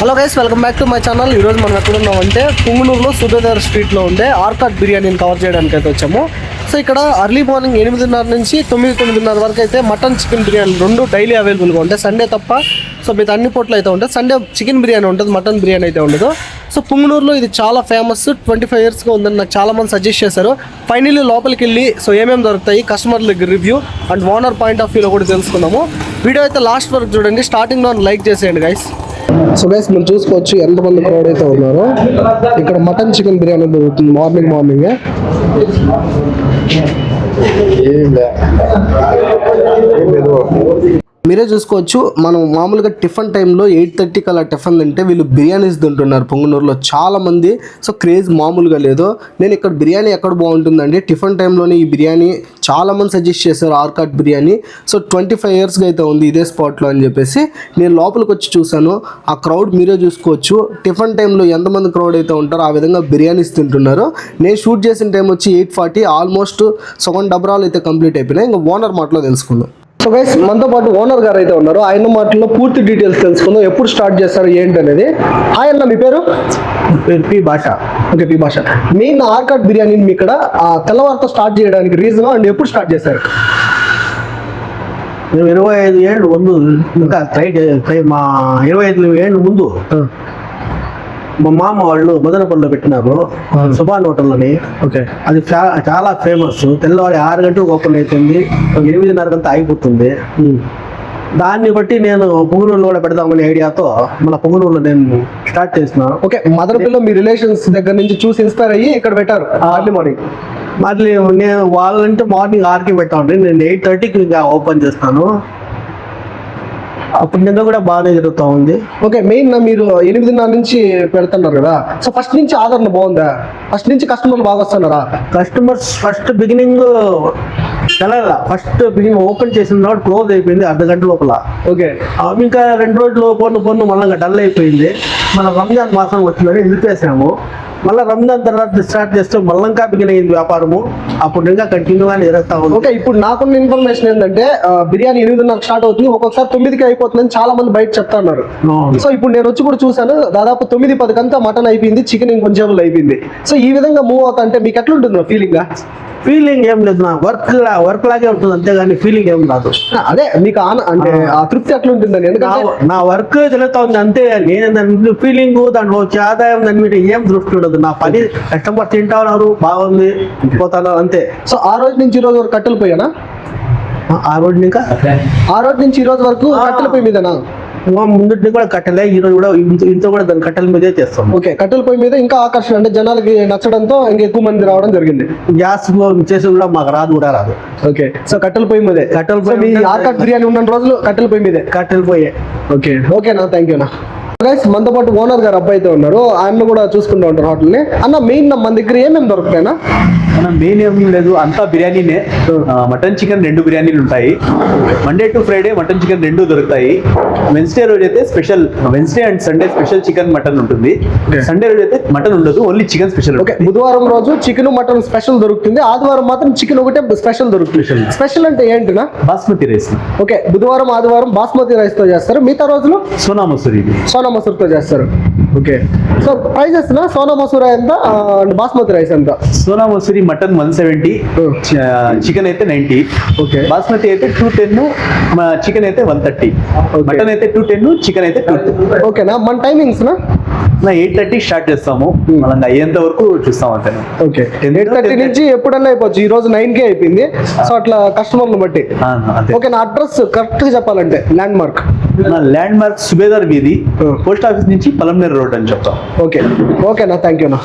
Hello guys welcome back to my channel ఈరోజు మనం ఎక్కడ ఉన్నామంటే పుంగనూరులో సుబేదార్ స్ట్రీట్లో ఉండే ఆర్కాట్ బిర్యానీని కవర్ చేయడానికి అయితే వచ్చాము. సో ఇక్కడ అర్లీ మార్నింగ్ ఎనిమిదిన్నర నుంచి తొమ్మిది తొమ్మిదిన్నర వరకు అయితే మటన్ చికెన్ బిర్యానీ రెండు డైలీ అవైలబుల్గా ఉంటాయి. సండే తప్ప సో మిగతా అన్ని పూటలు అయితే ఉంటుంది సండే చికెన్ బిర్యానీ ఉంటుంది మటన్ బిర్యానీ అయితే ఉండదు. సో పుంగనూరులో ఇది చాలా ఫేమస్ ట్వంటీ ఫైవ్ ఇయర్స్గా ఉందని నాకు చాలా మంది సజెస్ట్ చేశారు. ఫైనల్లీ లోపలికి వెళ్ళి సో ఏమేమి దొరుకుతాయి కస్టమర్ దగ్గర review and owner point of వ్యూలో కూడా తెలుసుకుందాము. వీడియో అయితే లాస్ట్ వరకు చూడండి. స్టార్టింగ్లో లైక్ చేసేయండి గైస్ సో గైస్ మనం చూసుకోవచ్చు ఎంతమంది క్రౌడ్ అయితే ఉన్నారో. ఇక్కడ మటన్ చికెన్ బిర్యానీ దొరుకుతుంది మార్నింగ్ మార్నింగ్ మీరే చూసుకోవచ్చు మనం మామూలుగా టిఫిన్ టైంలో ఎయిట్ థర్టీకి అలా టిఫిన్ తింటే వీళ్ళు బిర్యానీస్ తింటున్నారు పొంగనూరులో చాలా మంది సో క్రేజ్ మామూలుగా లేదు. నేను ఇక్కడ బిర్యానీ ఎక్కడ బాగుంటుందండి టిఫిన్ టైంలోనే ఈ బిర్యానీ చాలామంది సజెస్ట్ చేశారు Arcot biryani. So twenty five ఇయర్స్గా అయితే ఉంది ఇదే స్పాట్లో అని చెప్పేసి. నేను లోపలికి వచ్చి చూశాను. ఆ క్రౌడ్ మీరే చూసుకోవచ్చు. టిఫిన్ టైంలో ఎంతమంది క్రౌడ్ అయితే ఉంటారో ఆ విధంగా బిర్యానీస్ తింటున్నారు. నేను షూట్ చేసిన టైం వచ్చి ఎయిట్ ఫార్టీ ఆల్మోస్ట్ సగం డబరాలు అయితే కంప్లీట్ అయిపోయినాయి. ఇంకా ఓనర్ మాటలో తెలుసుకుందాం. సో గైస్ మనతో పాటు ఓనర్ గారు అయితే ఉన్నారు. ఆయన మాటల్లో పూర్తి డీటెయిల్స్ తెలుసుకుందాం. ఎప్పుడు స్టార్ట్ చేస్తారు ఏంటి అనేది హాయ్ అన్న మీ పేరు? P Basha. Okay P Basha. Main Arcot biryani మీ ఇక్కడ ఆ తెల్లవారితో స్టార్ట్ చేయడానికి రీజన్ అండ్ ఎప్పుడు స్టార్ట్ చేశారు? మేము ఇరవై ఐదు ఏళ్ళు ముందు ఇంకా ట్రై మా ఇరవై ఐదు ఏళ్ళు ముందు మా మామ వాళ్ళు మదనపల్లిలో పెట్టినారు. సుభాన్ హోటల్ని ఓకే. అది చాలా ఫేమస్. తెల్లవారి ఆరు గంటలకు ఓపెన్ అవుతుంది ఎనిమిదిన్నర గంట అయిపోతుంది. దాన్ని బట్టి నేను పుంగనూరులో కూడా పెడదామనే ఐడియాతో మన పుంగనూరులో నేను స్టార్ట్ చేసిన. ఓకే మదనపల్లిలో మీ రిలేషన్స్ దగ్గర నుంచి చూసి ఇన్స్పైర్ అయ్యి ఇక్కడ పెట్టారు. Early morning. మళ్ళీ నేను వాళ్ళంటే మార్నింగ్ ఆరుకి పెట్టా ఉంటే నేను ఎయిట్ థర్టీకి ఇంకా ఓపెన్ చేస్తాను. అప్పుడు నిన్న కూడా బాగానే జరుగుతూ ఉంది. ఓకే మెయిన్ మీరు ఎనిమిదిన్నర నుంచి పెడుతున్నారు కదా. సో ఫస్ట్ నుంచి ఆదరణ బాగుందా? ఫస్ట్ నుంచి కస్టమర్లు బాగా వస్తున్నారా? కస్టమర్స్ ఫస్ట్ బిగినింగ్ తెలల ఫస్ట్ బిగినింగ్ ఓపెన్ చేసిన తర్వాత క్లోజ్ అయిపోయింది అర్ధ గంట లోపల. ఓకే. ఇంకా రెండు రోజులు పొన్ను పొన్ను మళ్ళీ డల్ అయిపోయింది. మన రంజాన్ మాసం వచ్చిందని నిలిపేసాము మళ్ళీ రంజాన్ తర్వాత స్టార్ట్ చేస్తే మళ్ళీ ఇంకా బిగిన్ అయింది వ్యాపారము. అప్పుడు ఇంకా కంటిన్యూగానే జరుగుతూ ఉంది. ఓకే ఇప్పుడు నాకున్న ఇన్ఫర్మేషన్ ఏంటంటే బిర్యానీ ఎనిమిదిన్నర స్టార్ట్ అవుతుంది ఒక్కొక్కసారి తొమ్మిదికి అయిపోతుందని చాలా మంది బయట చెప్తా ఉన్నారు అవును. సో ఇప్పుడు నేను వచ్చి కూడా చూసాను దాదాపు తొమ్మిది పదికంతా మటన్ అయిపోయింది చికెన్ ఇంకొంచెం అయిపోయింది. సో ఈ విధంగా మూవ్ అవుతా అంటే మీకు ఎట్లుంటుంది ఫీలింగ్ ఫీలింగ్ ఏం లేదు నా వర్క్ వర్క్ లాగే ఉంటుంది అంతేగాని ఫీలింగ్ ఏం రాదు. అదే మీకు ఆన అంటే ఆ. తృప్తి నా ఎందుకంటే నా వర్క్ జరుగుతా ఉంది అంతే. నేను దాని ఫీలింగ్ దాంట్లో వచ్చే ఆదాయం దాని మీద ఏం దృష్టి ఉండదు. నా పని కస్టమర్ తింటా ఉన్నారు బాగుంది పోతున్నారు అంతే. సో ఆ రోజు నుంచి ఈ రోజు వరకు కట్టెలు పోయానా? ఆ- రోజు ఇంకా? ఆ రోజు నుంచి ఈ రోజు వరకు. కట్టెల పొయ్యి మీదనా? ముందు కూడా కట్టెలే ఈ రోజు కూడా ఇంత ఇంత కూడా దాని కట్టెల మీదే చేస్తాం ఓకే కట్టెల పొయ్యి మీద ఇంకా ఆకర్షణ అంటే జనాలకి నచ్చడంతో ఇంకా ఎక్కువ మంది రావడం జరిగింది. గ్యాస్ చేసి కూడా మాకు రాదు కూడా రాదు. ఓకే సో కట్టెల పొయ్యి మీదే. కట్టెల పొయ్యి ఆర్కాట్ బిర్యానీ ఉన్న రోజులు కట్టెల పొయ్యి మీదే. కట్టెలు పోయే ఓకే ఓకేనా థ్యాంక్ యూ నా గైస్ మనతో పాటు ఓనర్ గారు అబ్బాయి అయితే ఉన్నారు. ఆయన కూడా చూసుకుంటూ ఉంటారు హోటల్ని అన్న మెయిన్ మన దగ్గర ఏమేమి దొరుకుతాయినా మనం మెయిన్ ఏం లేదు. అంతా బిర్యానీనే. మటన్ చికెన్ రెండు బిర్యానీలు ఉంటాయి. Monday to Friday mutton chicken రెండు దొరుకుతాయి. వెన్స్డే రోజు అయితే special Wednesday and Sunday special chicken mutton ఉంటుంది. సండే రోజు అయితే మటన్ ఉండదు. ఓన్లీ చికెన్ స్పెషల్ ఓకే బుధవారం రోజు చికెన్ మటన్ స్పెషల్ దొరుకుతుంది. ఆదివారం మాత్రం చికెన్ ఒకటే స్పెషల్ దొరుకుతుంది. స్పెషల్ అంటే ఏంటినా? బాస్మతి రైస్ ఓకే బుధవారం ఆదివారం బాస్మతి రైస్తో చేస్తారు. మిగతా రోజులు? సోనా మసూరి ఇది. సోనా మసూర్తో చేస్తారు. ఓకే. సో ప్రైజెస్ నా సోనా మసూర ఎంత అండ్ బాస్మతి రైస్ ఎంత? Sona Masoori mutton one seventy. Chicken అయితే నైన్టీ Okay. బాస్మతి అయితే టూ టెన్ చికెన్ అయితే వన్ థర్టీ. మటన్ అయితే టూ టెన్ చికెన్ అయితే టూ ఓకేనా? మన టైమింగ్స్ నా? ఎయిట్ థర్టీ స్టార్ట్ చేస్తాము. Hmm. మనం అయ్యేంత వరకు చూస్తాం అంతే. ఓకే ఎయిట్ థర్టీ నుంచి ఎప్పుడన్నా అయిపోవచ్చు. ఈ రోజు నైన్ కే అయిపోయింది. సో అట్లా కస్టమర్ని బట్టి. ఓకే నా అడ్రస్ కరెక్ట్గా చెప్పాలంటే ల్యాండ్ మార్క్ నా ల్యాండ్ మార్క్ సుబేదార్ వీధి Hmm. పోస్ట్ ఆఫీస్ నుంచి పలంనేరు రోడ్ అని చెప్తాం. ఓకే ఓకేనా థ్యాంక్ యూ నా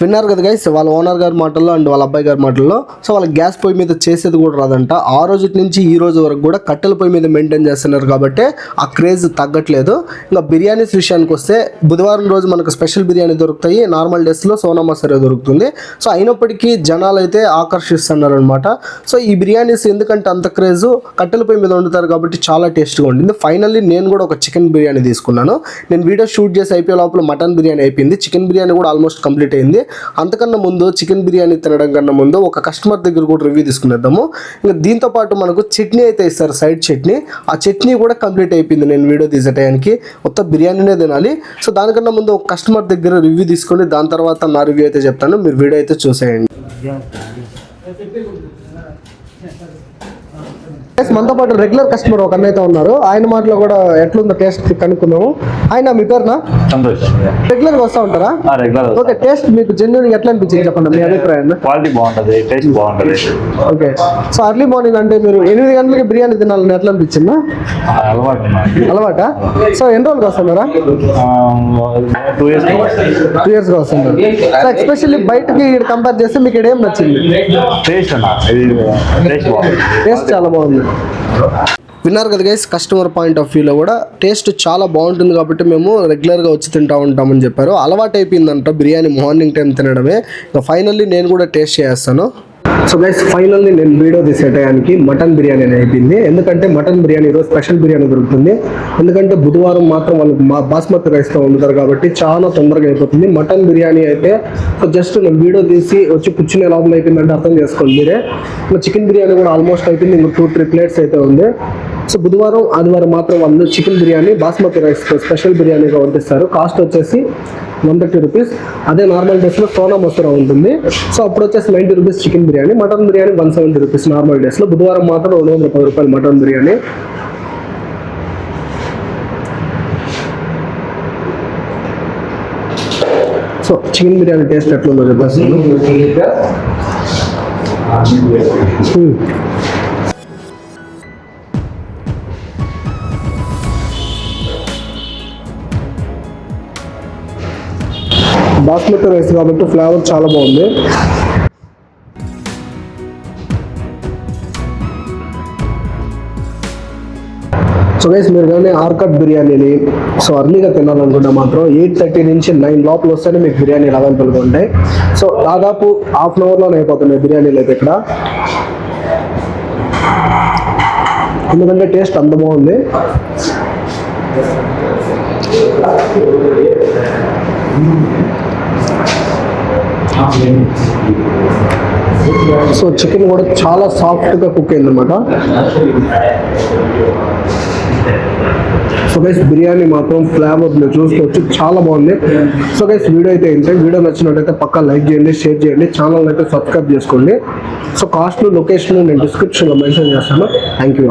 విన్నారు కదా గైస్ వాళ్ళ ఓనర్ గారి మాటల్లో అండ్ వాళ్ళ అబ్బాయి గారి మాటల్లో. సో వాళ్ళ గ్యాస్ పొయ్యి మీద చేసేది కూడా రాదంట. ఆ రోజు నుంచి ఈ రోజు వరకు కూడా కట్టెల పొయ్యి మీద మెయింటైన్ చేస్తున్నారు కాబట్టి ఆ క్రేజ్ తగ్గట్లేదు. ఇంకా బిర్యానీస్ విషయానికి వస్తే బుధవారం రోజు మనకు స్పెషల్ బిర్యానీ దొరుకుతాయి. నార్మల్ డేస్లో సోనా మసాలా దొరుకుతుంది. సో అయినప్పటికీ జనాలు అయితే ఆకర్షిస్తున్నారు అనమాట సో ఈ బిర్యానీస్ ఎందుకంటే అంత క్రేజ్ కట్టెల పొయ్యి మీద వండుతారు కాబట్టి చాలా టేస్ట్గా ఉండింది. ఫైనల్లీ నేను కూడా ఒక చికెన్ బిర్యానీ తీసుకున్నాను. నేను వీడియో షూట్ చేసి అయిపోయే లోపల మటన్ బిర్యానీ అయిపోయింది. చికెన్ బిర్యానీ కూడా ఆల్మోస్ట్ కంప్లీట్ అయింది. అంతకన్నా ముందు చికెన్ బిర్యానీ తినడం కన్నా ముందు ఒక కస్టమర్ దగ్గర కూడా రివ్యూ తీసుకునేద్దాము. ఇంకా దీంతో పాటు మనకు చట్నీ అయితే ఇస్తారు సైడ్ చట్నీ. ఆ చట్నీ కూడా కంప్లీట్ అయిపోయింది. నేను వీడియో తీసే టయానికి మొత్తం బిర్యానీనే తినాలి. సో దానికన్నా ముందు ఒక కస్టమర్ దగ్గర రివ్యూ తీసుకొని దాని తర్వాత నా రివ్యూ అయితే చెప్తాను. మీరు వీడియో అయితే చూసేయండి. Guys, మనతో పాటు రెగ్యులర్ కస్టమర్ ఒక అన్న అయితే ఉన్నారు. ఆయన మాటలో కూడా ఎట్లుందో టేస్ట్ కనుక్కుందాము. ఆయన మీ పేరునా? సంతోష్. రెగ్యులర్గా వస్తూ ఉంటారా? రెగ్యులర్ ఓకే టేస్ట్ మీకు జెన్యున్ ఎట్లా అనిపించింది చెప్పండి మీ అభిప్రాయం? క్వాలిటీ బాగుంటది టేస్ట్ బాగుంటది. ఓకే సో అర్లీ మార్నింగ్ అంటే మీరు ఎనిమిది గంటలకి బిర్యానీ తినాలని ఎట్లా అనిపించిందా? అలవాటు అలవాట? సో ఎన్ని రోజులుగా వస్తున్నారా? టూ ఇయర్స్ టూ ఇయర్స్గా వస్తున్నారు? సో ఎస్పెషల్లీ బయటకి కంపేర్ చేస్తే మీకు ఇక్కడ ఏం నచ్చింది? అన్న టేస్ట్ చాలా బాగుంది. విన్నారు కదా గైస్ కస్టమర్ పాయింట్ ఆఫ్ వ్యూలో కూడా టేస్ట్ చాలా బాగుంటుంది కాబట్టి మేము రెగ్యులర్గా వచ్చి తింటా ఉంటామని చెప్పారు. అలవాటు అయిపోయిందంట బిర్యానీ మార్నింగ్ టైం తినడమే. ఇంకా ఫైనల్లీ నేను కూడా టేస్ట్ చేస్తాను. సో గైస్ ఫైనల్లీ నేను వీడియో తీసే టయానికి మటన్ బిర్యానీ అని అయిపోయింది. ఎందుకంటే మటన్ బిర్యానీ ఈరోజు స్పెషల్ బిర్యానీ దొరుకుతుంది. ఎందుకంటే బుధవారం మాత్రం వాళ్ళు మా బాస్మతి రైస్తో వండుతారు కాబట్టి చాలా తొందరగా అయిపోతుంది. మటన్ బిర్యానీ అయితే సో జస్ట్ నేను వీడియో తీసి వచ్చి కూర్చునే లోపల అయిపోయిందంటే అర్థం చేసుకోండి మీరే. చికెన్ బిర్యానీ కూడా ఆల్మోస్ట్ అయిపోయింది. ఇంకా టూ త్రీ ప్లేట్స్ అయితే ఉంది. సో బుధవారం ఆదివారం మాత్రం వాళ్ళు chicken biryani basmati rice special బిర్యానీగా వండిస్తారు. కాస్ట్ వచ్చేసి వన్ థర్టీ రూపీస్. అదే నార్మల్ డేస్లో సోనా మసూరా ఉంటుంది. సో అప్పుడు వచ్చేసి ninety rupees chicken biryani mutton biryani one seventy rupees normal డేస్లో బుధవారం మాత్రం రెండు వందల పది రూపాయలు mutton biryani. So chicken biryani taste ఎట్లుందో చెప్పేస్తాను. బాస్మతి రైస్ కాబట్టి ఫ్లేవర్ చాలా బాగుంది. సో గైస్ మీరు కానీ ఆర్కట్ బిర్యానీని సో అర్లీగా తినాలనుకుంటే మాత్రం ఎయిట్ థర్టీ నుంచి నైన్ లోపల వస్తేనే మీకు బిర్యానీ అవైలబుల్గా ఉంటాయి. సో దాదాపు హాఫ్ అన్ అవర్లోనే అయిపోతున్నాయి బిర్యానీలు అయితే ఇక్కడ. ఎందుకంటే టేస్ట్ అంత బాగుంది. సో చికెన్ కూడా చాలా సాఫ్ట్గా కుక్ అయిందన్నమాట. సో గైస్ బిర్యానీ మాత్రం ఫ్లేవర్ మీరు చూసుకోవచ్చు. చాలా బాగుంది. సో గైస్ వీడియో అయితే ఏంటంటే వీడియో నచ్చినట్టయితే పక్కా లైక్ చేయండి షేర్ చేయండి. ఛానల్ అయితే సబ్స్క్రైబ్ చేసుకోండి. సో కాస్ట్ లొకేషన్ నేను డిస్క్రిప్షన్లో మెన్షన్ చేస్తాను. Thank you